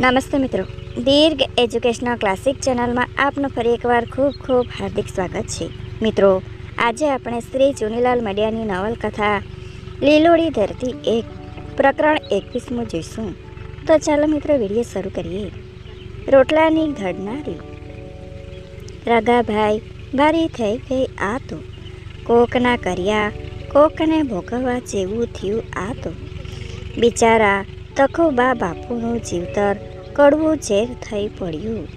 નમસ્તે મિત્રો. દીર્ઘ educational classic ચેનલમાં આપનું ફરી એકવાર ખૂબ ખૂબ હાર્દિક સ્વાગત છે. મિત્રો, આજે આપણે શ્રી ચુનીલાલ મડિયાની નવલકથા લીલોડી ધરતી એક પ્રકરણ એકવીસમું જોઈશું. તો ચાલો મિત્રો વીડિયો શરૂ કરીએ. રોટલાની ઘડનારી રગાભાઈ ભારી થઈ ગઈ આ તો. કોકના કર્યા, કોકને ભોગવવા જેવું થયું આ તો. બિચારા તખુબા બાપુનું જીવતર કડવું ઝેર થઈ પડ્યું.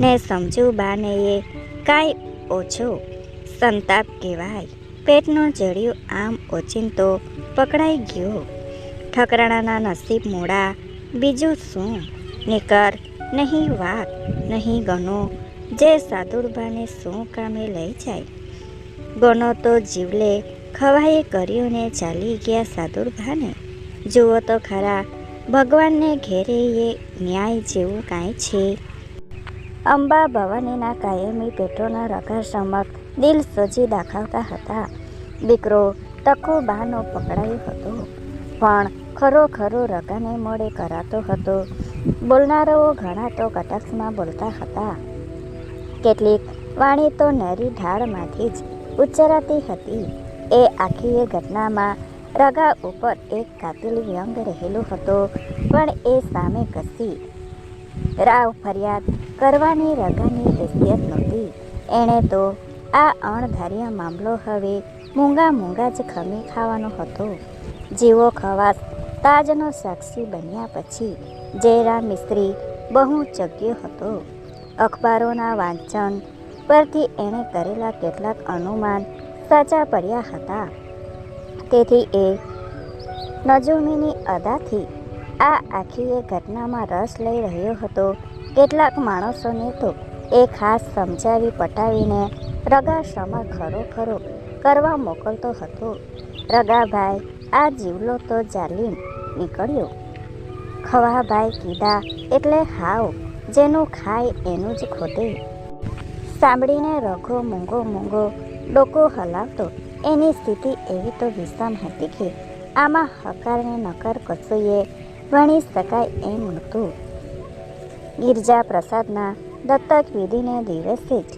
ને સમજુ બાને એ કાંઈ ઓછો સંતાપ કહેવાય. પેટનો જડિયું આમ ઓચિંતો પકડાઈ ગયો. ઠકરાણાના નસીબ મોડા બીજું શું? નીકર નહીં વાત, નહીં ગનો જે સાદુરબાને શું કામે લઈ જાય? ગનો તો જીવલે ખવાએ કર્યું ને ચાલી ગયા સાદુરભાને જુઓ તો ખરા ભગવાનને ઘેરે એ ન્યાય જેવું કાંઈ છે. અંબા ભવાનીના કાયમી પેટ્રોના રઘા સમક દિલ સજી દાખવતા હતા. દીકરો તકો બાનો પકડાયો હતો. પણ ખરો ખરો રગાને મોડે કરાતો હતો. બોલનારાઓ ઘણા તો કટાક્ષમાં બોલતા હતા. કેટલીક વાણી તો નરી ઢાળમાંથી જ ઉચ્ચરાતી હતી. એ આખી એ ઘટનામાં રગા ઉપર એક કાતિલ વ્યંગ રહેલો હતો, પણ એ સામે ઘસી. રાવ ફરિયાદ કરવાની રગાની હેસિયત નહોતી. એણે તો આ અણધાર્ય મામલો હવે મૂંગા મૂંગા જ ખમી ખાવાનો હતો. જીવો ખવાસ તાજનો સાક્ષી બન્યા પછી જયરામ મિસ્ત્રી બહુ ચગ્યો હતો. અખબારોના વાંચન પરથી એણે કરેલા કેટલાક અનુમાન સાચા પડ્યા હતા. તેથી એ નજુમીની અદાથી આ આખી એ ઘટનામાં રસ લઈ રહ્યો હતો. કેટલાક માણસોને તો એ ખાસ સમજાવી પટાવીને રગા સમર ખરો ખરો કરવા મોકલતો હતો. રગાભાઈ, આ જીવલો તો જાલીમ નીકળ્યો. ખવાભાઈ કીધા, એટલે હાવ, જેનું ખાય એનું જ ખોટે સાંભળીને રઘો મૂંગો મૂંગો ડોકો હલાવતો એની સ્થિતિ એવી તો વિષમ હતી કે આમાં હકાર ને નકાર કશુંએ વણી શકાય એમ નહોતું ગિરજા પ્રસાદના દત્તક વિધિને દિવસે જ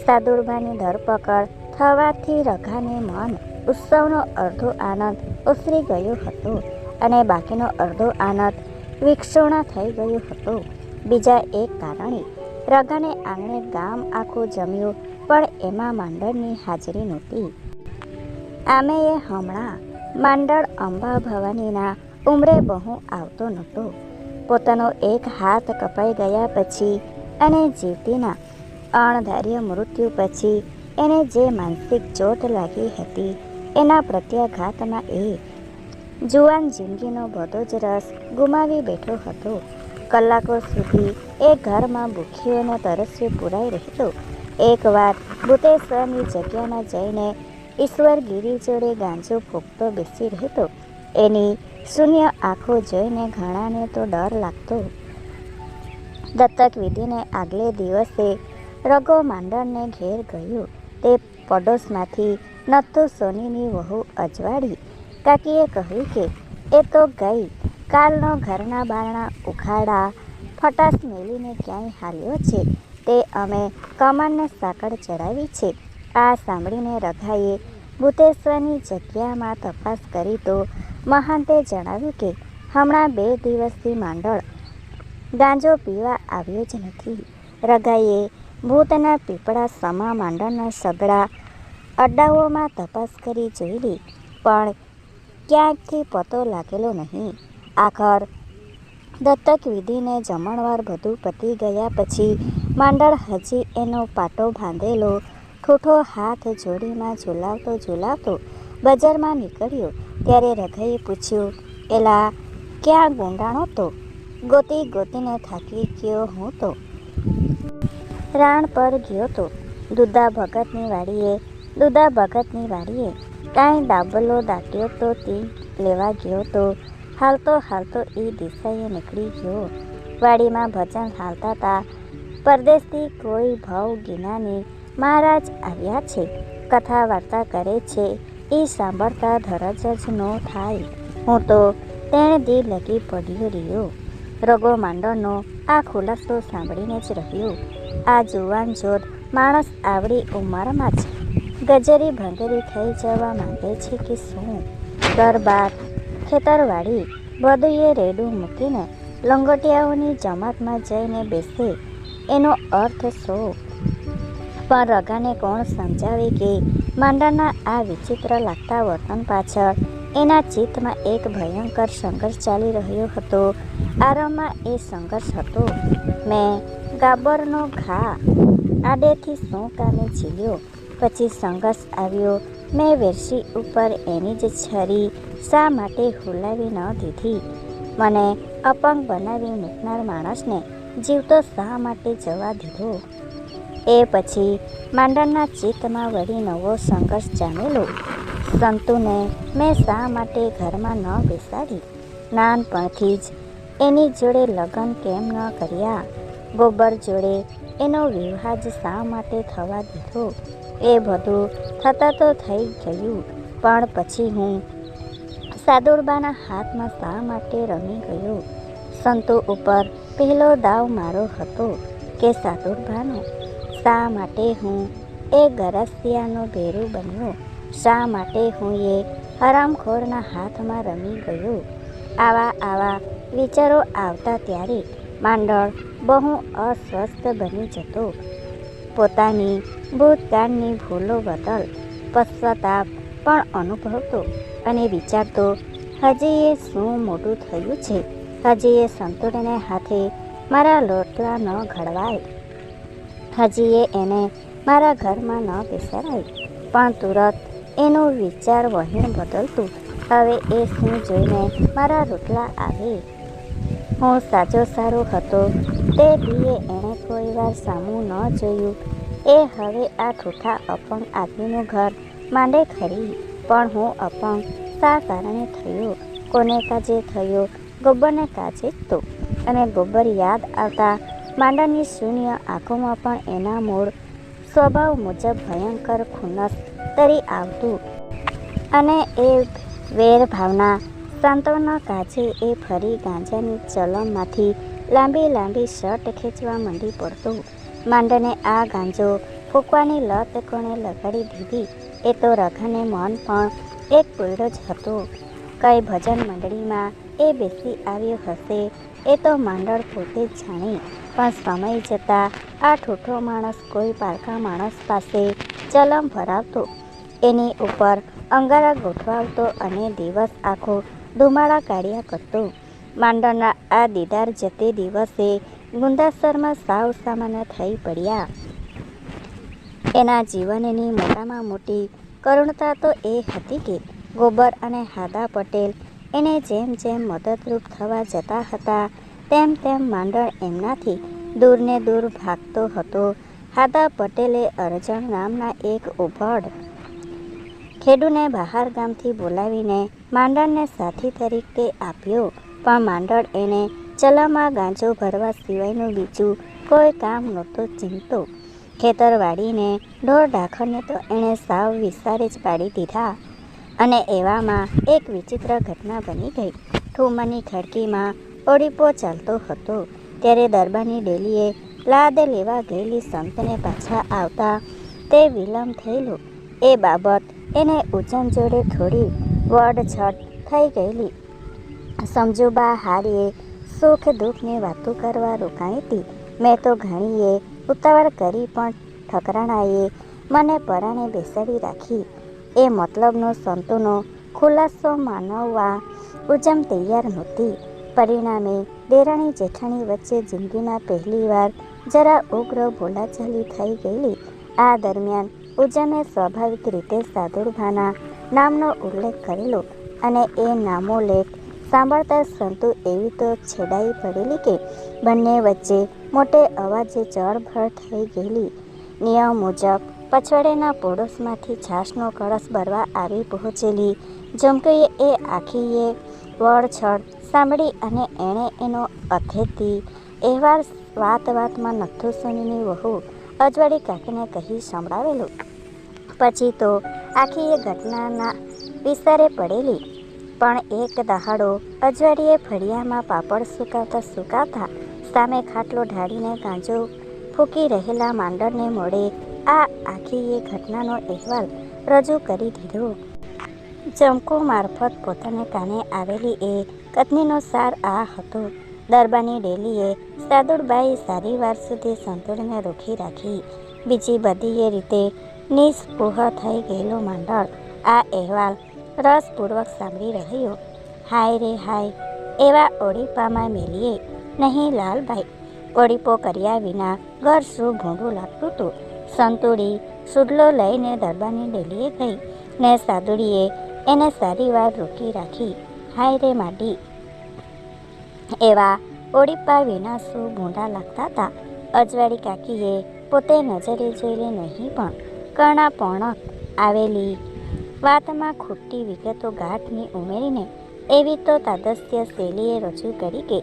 સાદુરબાની ધરપકડ થવાથી રઘાને મન ઉત્સવનો અડધો આનંદ ઉસરી ગયો હતો અને બાકીનો અડધો આનંદ વિક્ષોણા થઈ ગયો હતો બીજા એક કારણે રઘાને આંગણે ગામ આખું જમ્યું પણ એમાં માંડળની હાજરી નહોતી આમે એ હમણાં માંડળ અંબા ભવાનીના ઉમરે બહુ આવતો નહોતો. પોતાનો એક હાથ કપાઈ ગયા પછી અને જીવતીના અણધાર્ય મૃત્યુ પછી એને જે માનસિક ચોટ લાગી હતી એના પ્રત્યાઘાતમાં એ જુવાન જિંદગીનો બધો જ રસ ગુમાવી બેઠો હતો. કલાકો સુધી એ ઘરમાં ભૂખ્યો અને તરસ્યું પુરાઈ રહેતો. એકવાર ભૂતેશ્વરની જગ્યામાં જઈને ઈશ્વર ગીરી જોડે ગાંજો ફૂંકતો બેસી રહેતો. એની શૂન્ય આંખો જોઈને ઘણાને તો ડર લાગતો. દત્તક વિધિને આગલે દિવસે રગો માંડણને ઘેર ગયો. તે પડોશમાંથી નથુ સોનીની વહુ અજવાળી. કાકીએ કહ્યું કે, એ તો ગઈ. કાલનો ઘરના બારણા ઉખાડા ફટાસ મેલીને ક્યાંય હાલ્યો છે. તે અમે કમરને સાંકળ ચડાવી છે. આ સાંભળીને રઘાએ ભૂતેશ્વરની જગ્યામાં તપાસ કરી તો મહાંતે જણાવ્યું કે હમણાં બે દિવસથી માંડળ ગાંજો પીવા આવ્યો જ નથી. રઘાએ ભૂતના પીપળા સમા માંડળના સગડા અડ્ડાઓમાં તપાસ કરી જોઈલી પણ ક્યાંકથી પતો લાગેલો નહીં. આખર દત્તક વિધિને જમણવાર બધું પતી ગયા પછી માંડળ હજી એનો પાટો બાંધેલો ઠૂઠો હાથ જોડીમાં ઝુલાવતો ઝુલાવતો બજારમાં નીકળ્યો. ત્યારે રઘઈએ પૂછ્યું, એલા, ક્યાં ગુંડાણો તો? ગોતી ગોતીને થાકી ગયો હું તો. રાણ પર ગયો તો. દુધા ભગતની વાડીએ દુધા ભગતની વાડીએ કાંઈ ડાબલો દાટ્યો તો તે લેવા ગયો તો. હાલતો હાલતો એ દિશાએ નીકળી ગયો. વાડીમાં ભજન હાલતા હતા પરદેશથી કોઈ ભાવ ગીનાની મહારાજ આવ્યા છે. કથા વાર્તા કરે છે. એ સાંભળતા ધરજ જ ન થાય. હું તો તેણે દી લગી પડ્યો રહ્યો. રગો માંડોનો આ ખુલાસો સાંભળીને જ રહ્યો. આ જુવાન જોધ માણસ આવડી ઉંમરમાં જ ગજરી ભંગરી થઈ જવા માંગે છે કે શું? દરબાર, ખેતરવાડી બધુએ રેડું મૂકીને લંગોટિયાઓની જમાતમાં જઈને બેસે. એનો અર્થ શું? પણ રગાને કોણ સમજાવે કે માંડાના આ વિચિત્ર લાગતા વર્તન પાછળ એના ચિત્તમાં એક ભયંકર સંઘર્ષ ચાલી રહ્યો હતો. આરંભમાં એ સંઘર્ષ હતો. મેં ગાબરનો ઘા આડેથી શું કામે ઝીલ્યો પછી સંઘર્ષ આવ્યો. મેં વેરસી ઉપર એની જ છરી શા માટે હુલાવી ન દીધી? મને અપંગ બનાવી મૂકનાર માણસને જીવતો શા માટે જવા દીધો? એ પછી માંડણના ચિત્તમાં વળી નવો સંઘર્ષ જામેલો. સંતુને મેં શા માટે ઘરમાં ન બેસાડી? નાનપણથી જ એની જોડે લગ્ન કેમ ન કર્યા? ગોબર જોડે એનો વિવાહ જ શા માટે થવા દીધો? એ બધું થતાં તો થઈ ગયું, પણ પછી હું સાદુરબાના હાથમાં શા માટે રમી ગયો? સંતો ઉપર પહેલો દાવ મારો હતો કે સાદુરબાનો શા માટે હું એ ગરસિયાનો ભેરું બન્યો? શા માટે હું એ હરામખોરના હાથમાં રમી ગયો? આવા આવા વિચારો આવતા ત્યારે માંડળ બહુ અસ્વસ્થ બની જતો. પોતાની ભૂતકાળની ભૂલો બદલ પશ્ચાતાપ પણ અનુભવતો અને વિચારતો, હજી એ શું મોટું થયું છે? હજી એ સંતોડને હાથે મારા લોટલા ન ઘડવાય. હજી એ એને મારા ઘરમાં ન બેસાડાય. પણ તુરત એનો વિચાર વહીણ બદલતું. હવે એ શું જોઈને મારા રોટલા આવે. હું સાચો સારો હતો. તે દીએ એણે કોઈ વાર સામું ન જોયું. એ હવે આ ઠૂઠા અપંગ આદમીનું ઘર માંડે ખરી. પણ હું અપંગ શા કારણે થયો? કોને કાજે થયો? ગોબરને કાજે તો. અને ગોબર યાદ આવતા માંડણની શૂન્ય આંખોમાં પણ એના મૂળ સ્વભાવ મુજબ ભયંકર ખુન્નસ તરી આવતું અને એ વેર ભાવના સાંત્વના કાજે એ ફરી ગાંજાની ચલમમાંથી લાંબી લાંબી શર્ટ ખેંચવા માંડી પડતો. માંડને આ ગાંજો ફૂંકવાની લત કોણે લગાડી દીધી એ તો રઘાને મન પણ એક પૂરડો જ હતો. કઈ ભજન મંડળીમાં એ બેસી આવ્યો હશે એ તો માંડળ પોતે જ જાણે. પણ સમય જતાં આ ઠૂઠો માણસ કોઈ પારકા માણસ પાસે ચલમ ભરાવતો. એની ઉપર અંગારા ગોઠવાવતો અને દિવસ આખો ધુમાડા કાઢ્યા કરતો. માંડળના આ દીદાર જતે દિવસે ગુંદાસરમાં સાવ સામાન્ય થઈ પડ્યા. એના જીવનની મોટામાં મોટી કરુણતા તો એ હતી કે ગોબર અને હાદા પટેલ એને જેમ જેમ મદદરૂપ થવા જતા હતા, તેમ તેમ માંડળ એમનાથી દૂરને દૂર ભાગતો હતો. હાદા પટેલે અરજણ નામના એક ઉભડ ખેડૂને બહાર ગામથી બોલાવીને માંડળને સાથી તરીકે આપ્યો, પણ માંડળ એને ચલામાં ગાંજો ભરવા સિવાયનું બીજું કોઈ કામ નહોતો ખેતર ખેતરવાડીને ઢોર ઢાખરને તો એણે સાવ વિસ્તારે જ પાડી દીધા. અને એવામાં એક વિચિત્ર ઘટના બની ગઈ. ઠુમરની ખડકીમાં ઓડીપો ચાલતો હતો. ત્યારે દરબારની ડેલીએ લાદ લેવા ગયેલી સંતને પાછા આવતા તે વિલંબ થયેલો. એ બાબત એને ઉજન જોડે થોડી વડછટ થઈ ગયેલી. સમજુબા હારીએ સુખ દુઃખની વાતો કરવા રોકાઈ હતી. મેં તો ઘણીએ ઉતાવળ કરી પણ ઠકરાણાએ મને પરાણે બેસાડી રાખી. એ મતલબનો સંતોનો ખુલાસો માનવવા ઉજમ તૈયાર નહોતી પરિણામે, દેરાણી જેઠાણી વચ્ચે જિંદગીમાં પહેલીવાર જરા ઉગ્ર બોલાચાલી થઈ ગયેલી. આ દરમિયાન ઉજમે સ્વાભાવિક રીતે સાધુરભાના નામનો ઉલ્લેખ કરેલો અને એ નામો સાંભળતા સંતુ એવી તો છેડાઈ પડેલી કે બંને વચ્ચે મોટે અવાજે ચળભળ થઈ ગયેલી. નિયમ મુજબ પછવાડેના પોડોશમાંથી છાશનો કળશ ભરવા આવી પહોંચેલી. જમકીએ એ આખીએ વળછળ સાંભળી અને એણે એનો અથેથી અહેવાલ વાત વાતમાં નથુસુનીની વહુ અજવાળી કાકીને કહી સંભળાવેલું. પછી તો આખી એ ઘટનાના વિસ્તારે પડેલી. પણ એક દહાડો અજવાળીએ ફળિયામાં પાપડ સુકાવતા સુકાવતા સામે ખાટલો ઢાળીને ગાંજો ફૂંકી રહેલા માંડળને મોડે આ આખી એ ઘટનાનો અહેવાલ રજૂ કરી દીધો. ચમકો મારફત પોતાને કાને આવેલી એ કથનીનો સાર આ હતો. દરબારની ડેલીએ સાદુરબાઈ સારી વાર સુધી સંતુલને રોકી રાખી. બીજી બધી એ રીતે નિસ્પૃહ થઈ ગયેલો માંડળ આ અહેવાલ રસપૂર્વક સાંભળી રહ્યો. હાય રે હાય, એવા ઓડીપામાં મેલીએ નહીં લાલભાઈ. ઓડીપો કર્યા વિના ઘર શું ભૂંડું લાગતું હતું? સંતુડી સુડલો લઈને દરબારની ડેલીએ ગઈ ને સાદુડીએ એને સારી વાર રોકી રાખી. હાય રે માટી. એવા ઓડીપા શું ભૂંડા લાગતા હતા. અજવાળી કાકીએ પોતે નજરે જોઈને નહીં પણ કર્ણા પોણક આવેલી વાતમાં ખોટી વિગતો ગાંઠની ઉમેરીને એવી તો તાદસ્ય શૈલીએ રજૂ કરી કે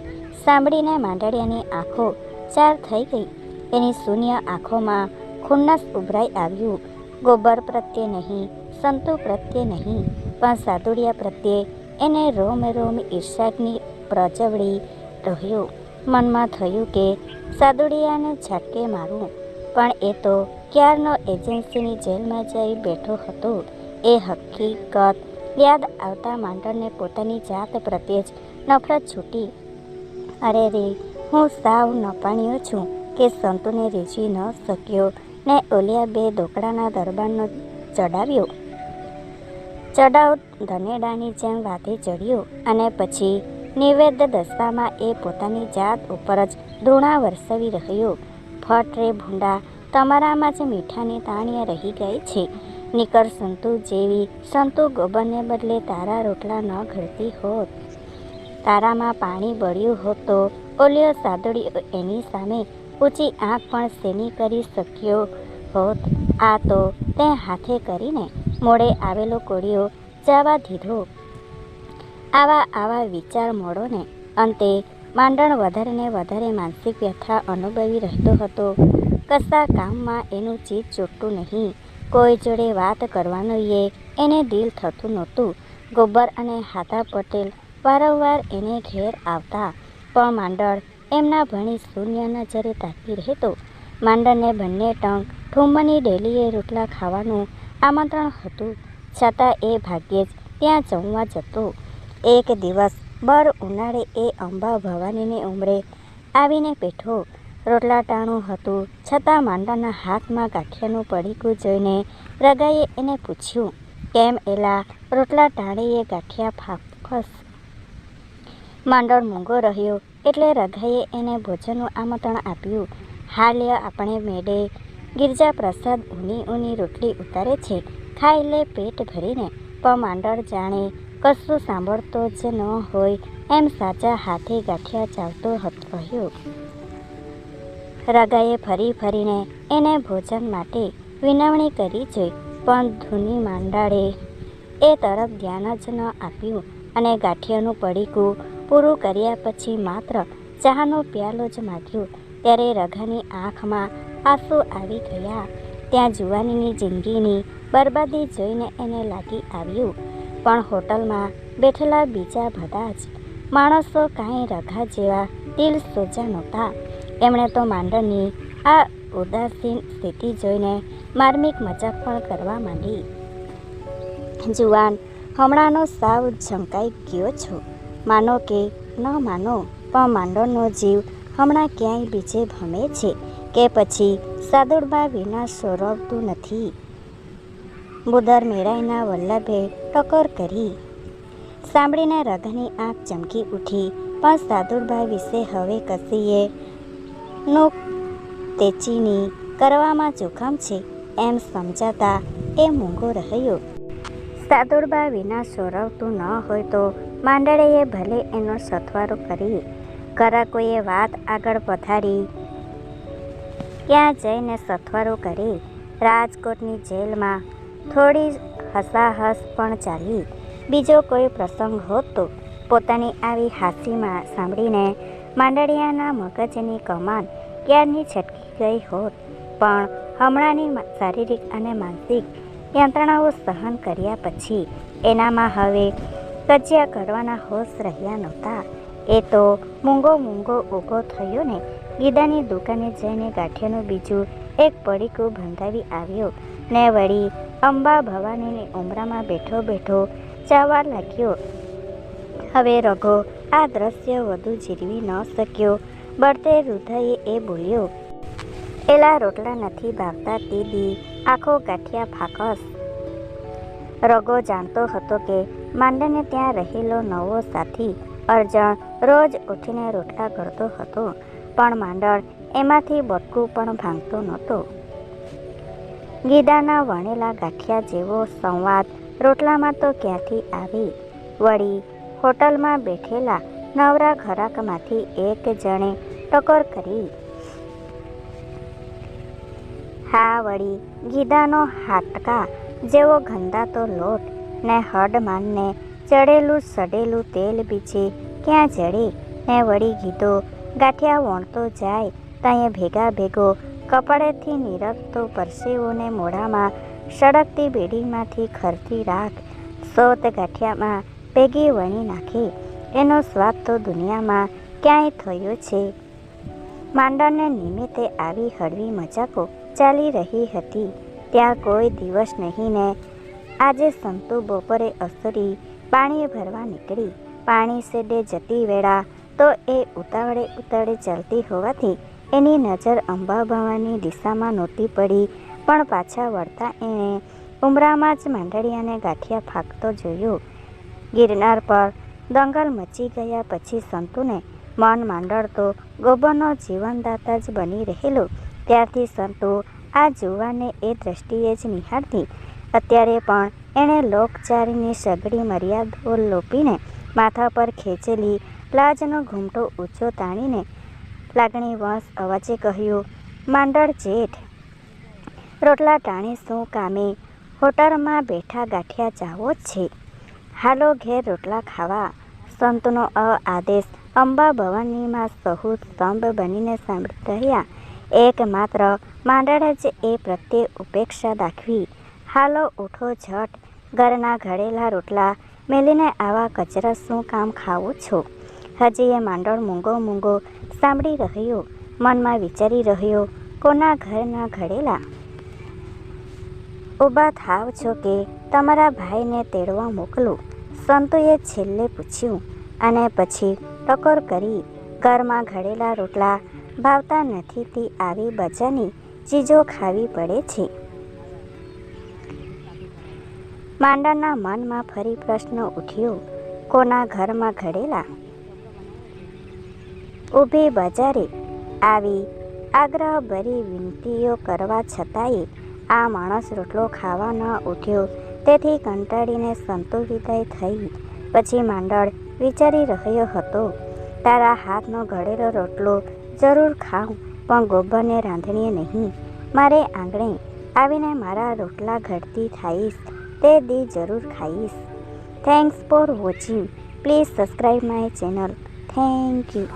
સાંભળીને માંડળિયાની આંખો ચાર થઈ ગઈ. એની શૂન્ય આંખોમાં ખુન્નસ ઉભરાઈ આવ્યું. ગોબર પ્રત્યે નહીં, સંતુ પ્રત્યે નહીં, પણ સાદુડિયા પ્રત્યે એને રોમ રોમ ઈર્ષાગ્નિ પ્રચવડી રહ્યો. મનમાં થયું કે સાદુડિયાને ઝટકે મારું, પણ એ તો ક્યારનો એજન્સીની જેલમાં જઈ બેઠો હતો. એ હકીકત યાદ આવતા માંડણને પોતાની જાત પ્રત્યે જ નફરત છૂટી. અરે રે, હું સાવ નપાણ્યો છું કે સંતુને રીઝી ન શક્યો. ને ઓલિયા બે દોકડાના દરબારનો ચડાવ્યો. ચડાવ ધનેડાની જેમ વાતે ચડ્યો અને પછી નિવેદ્ય દશામાં એ પોતાની જાત ઉપર જ ધૂણા વરસાવી રહ્યો. ફટ રે ભૂંડા, તમારામાં જ મીઠાની તાણીયા રહી ગઈ છે. નિકર સંતુ જેવી સંતુ ગોબરને બદલે તારા રોટલા ન ઘડતી હોત. તારામાં પાણી બળ્યું હોત તો ઓલિયો સાદડીઓ એની સામે ઊંચી આંખ પણ શેની કરી શક્યો હોત? આ તો તે હાથે કરીને મોડે આવેલો કોળીઓ જવા દીધો. આવા આવા વિચાર મોડોને અંતે માંડણ વધારે ને વધારે માનસિક વ્યથા અનુભવી રહેતો હતો. કશા કામમાં એનું ચીજ ચોટતું નહીં. કોઈ જોડે વાત કરવાનું એ એને દિલ થતું નહોતું. ગોબર અને હાથા પટેલ વારંવાર એને ઘેર આવતા. પણ માંડળ એમના ભણી શૂન્ય નજરે તાકી રહેતો. માંડને બંને ટંક ઠુંબની ડેલીએ રોટલા ખાવાનું આમંત્રણ હતું. છતાં એ ભાગ્યે જ ત્યાં જમવા જતો. એક દિવસ બર ઉનાળે એ અંબા ભવાનીની ઉંમરે આવીને બેઠો. રોટલા ટાણું હતું. છતાં માંડાના હાથમાં ગાંઠિયાનું પડીકું જોઈને રગાઈએ એને પૂછ્યું, કેમ એલા રોટલા ટાણીએ ગાંઠિયા ફાફસ? માંડળ મૂંગો રહ્યો. એટલે રઘાએ એને ભોજનનું આમંત્રણ આપ્યું. હાલ્ય આપણે મેડે ગિરજા પ્રસાદ ઊની ઊની રોટલી ઉતારે છે. ખાઈ લે પેટ ભરીને પણ માંડળ જાણે કશું સાંભળતો જ ન હોય એમ સાચા હાથે ગાંઠિયા ચાવતો હતો કહ્યું રગાએ ફરી ફરીને એને ભોજન માટે વિનવણી કરી જોઈ પણ ધૂની માંડાળે એ તરફ ધ્યાન જ ન આપ્યું અને ગાંઠિયાનું પડીકું પૂરું કર્યા પછી માત્ર ચાનો પ્યાલો જ માગ્યો. ત્યારે રઘાની આંખમાં આંસુ આવી ગયા. ત્યાં જુવાનીની જિંદગીની બરબાદી જોઈને એને લાગી આવ્યું. પણ હોટલમાં બેઠેલા બીજા બધા જ માણસો કાંઈ રઘા જેવા દિલ સોજા નહોતા. એમણે તો માંડણની આ ઉદાસીન સ્થિતિ જોઈને માર્મિક મજાક પણ કરવા માંડી. જુવાન, હમણાંનો સાવ ઝંકાઈ ગયો છું. માનો કે ન માનો, પણ માંડણનો જીવ હમણાં ક્યાંય બીજે ભમે છે, કે પછી સાદુડબા વિના સોરવતું નથી. બુદર મેરાઈના વલ્લભે ટકોર કરી. સાંભળીને રઘની આંખ ચમકી ઉઠી, પણ સાદુડબા વિશે હવે કસીએ નો તેચીની કરવામાં જોખમ છે, એમ સમજાતા એ મૂંગો રહ્યો. સાદુડબા વિના સોરવતું ન હોય તો માંડળીએ ભલે એનો સથવારો કરી કરાકોએ વાત આગળ પથારી ક્યાં જઈને સથવારો કરી, રાજકોટની જેલમાં થોડી હસાહસ પણ ચાલી. બીજો કોઈ પ્રસંગ હોત તો પોતાની આવી હાસીમાં સાંભળીને માંડળિયાના મગજની કમાન ક્યારની છટકી ગઈ હોત? પણ હમણાંની શારીરિક અને માનસિક યંત્રણાઓ સહન કર્યા પછી, એનામાં હવે કજિયા કરવાના હોશ રહ્યા નહોતા. એ તો મૂંગો મૂંગો ઊભો થયો ને, ગીદાની દુકાને જઈને ગાંઠિયાનું બીજું એક પડીકું બંધાવી આવ્યો ને વળી અંબા ભવાનીની ઉમરામાં બેઠો બેઠો ચાવા લાગ્યો. હવે રઘો, આ દ્રશ્ય વધુ જીરવી ન શક્યો. બળતે હૃદયે એ બોલ્યો, એલા રોટલા નથી ભાવતા, દીદી. આખો ગાંઠિયા ફાકસ રગો જાણતો હતો કે માંડને ત્યાં રહેલો નવો સાથી અર્જણ રોજ ઉઠીને રોટલા કરતો હતો, પણ માંડળ એમાંથી બટકું પણ ભાંગતો નહોતો. ગીદાના વણેલા ગાંઠિયા જેવો સંવાદ રોટલામાં તો ક્યાંથી આવી? વળી હોટલમાં બેઠેલા નવરા ઘરાકમાંથી એક જણે ટકોર કરી. હા, વળી ગીદાનો હાટકા જેવો ગંધાતો લોટ ને હડમાનને ચડેલું સડેલું તેલ બીજે ક્યાં જડે? ને વળી ગીધો ગાંઠિયા વણતો જાય ત્યાં ભેગા ભેગો કપડેથી નીરખતો પરસેવોને મોઢામાં સળગતી બેડીમાંથી ખરતી રાખ, સોત ગાંઠિયામાં ભેગી વણી નાખી, એનો સ્વાદ તો દુનિયામાં ક્યાંય થયો છે. માંડણને નિમિત્તે આવી હળવી મજાકો ચાલી રહી હતી. ત્યાં કોઈ દિવસ નહીં ને. આજે સંતુ બપોરે અસરી પાણી ભરવા નીકળી. પાણી સેડે જતી વેળા તો એ ઉતાવળે ઉતાવળે ચાલતી હોવાથી એની નજર અંબા ભવાની દિશામાં નહોતી પડી, પણ પાછા વળતા એણે ઉમરામાં જ માંડળિયાને ગાંઠિયા ફાંકતો જોયો. ગિરનાર પર દંગલ મચી ગયા પછી સંતુને મન માંડળતો ગોબરનો જીવનદાતા જ બની રહેલો. ત્યારથી સંતુ આ જુવાને એ દ્રષ્ટિએ જ નિહાળતી. અત્યારે પણ એણે લોકચારીની સઘળી મર્યાદાઓ લોપીને માથા પર ખેંચેલી લાજનો ઘૂમટો ઊંચો તાણીને લાગણીવશ અવાજે કહ્યું, માંડળ જેઠ, રોટલા ટાણી શું કામે? હોટલમાં બેઠા ગાંઠિયા જાવો છે. હાલો ઘેર રોટલા ખાવા. સંતનો અ આદેશ અંબા ભવાનીમાં સહુ સ્તંભ બનીને સાંભળી રહ્યા એકમાત્ર માંડળ જ એ પ્રત્યે ઉપેક્ષા દાખવી. હાલો ઉઠો ઝટ. ઘરના ઘડેલા રોટલા મેલીને આવા કચરા શું કામ ખાવું છો? હજી એ માંડળ મૂંગો મૂંગો સાંભળી રહ્યો, મનમાં વિચારી રહ્યો, કોના ઘરના ઘડેલા? ઊભા થાવ છો કે તમારા ભાઈને તેડવા મોકલું? સંતુએ છેલ્લે પૂછ્યું અને પછી ટકોર કરી, ઘરમાં ઘડેલા રોટલા ભાવતા નથી તે આવી બજાની ચીજો ખાવી પડે છે. માંડાના મનમાં ફરી પ્રશ્ન ઉઠ્યો, કોના ઘરમાં ઘડેલા? ઊભી બજારે આવી આગ્રહભરી વિનંતીઓ કરવા છતાંય આ માણસ રોટલો ખાવા ન ઉઠ્યો, તેથી કંટાળીને સંતો થઈ પછી માંડળ વિચારી રહ્યો હતો, તારા હાથનો ઘડેલો રોટલો જરૂર ખાઉં, પણ ગોબરને રાંધણીએ નહીં. મારે આંગણે આવીને મારા રોટલા ઘડતી થાઈશ તે દી જરૂર ખાઈશ. Thanks for watching please subscribe my channel thank you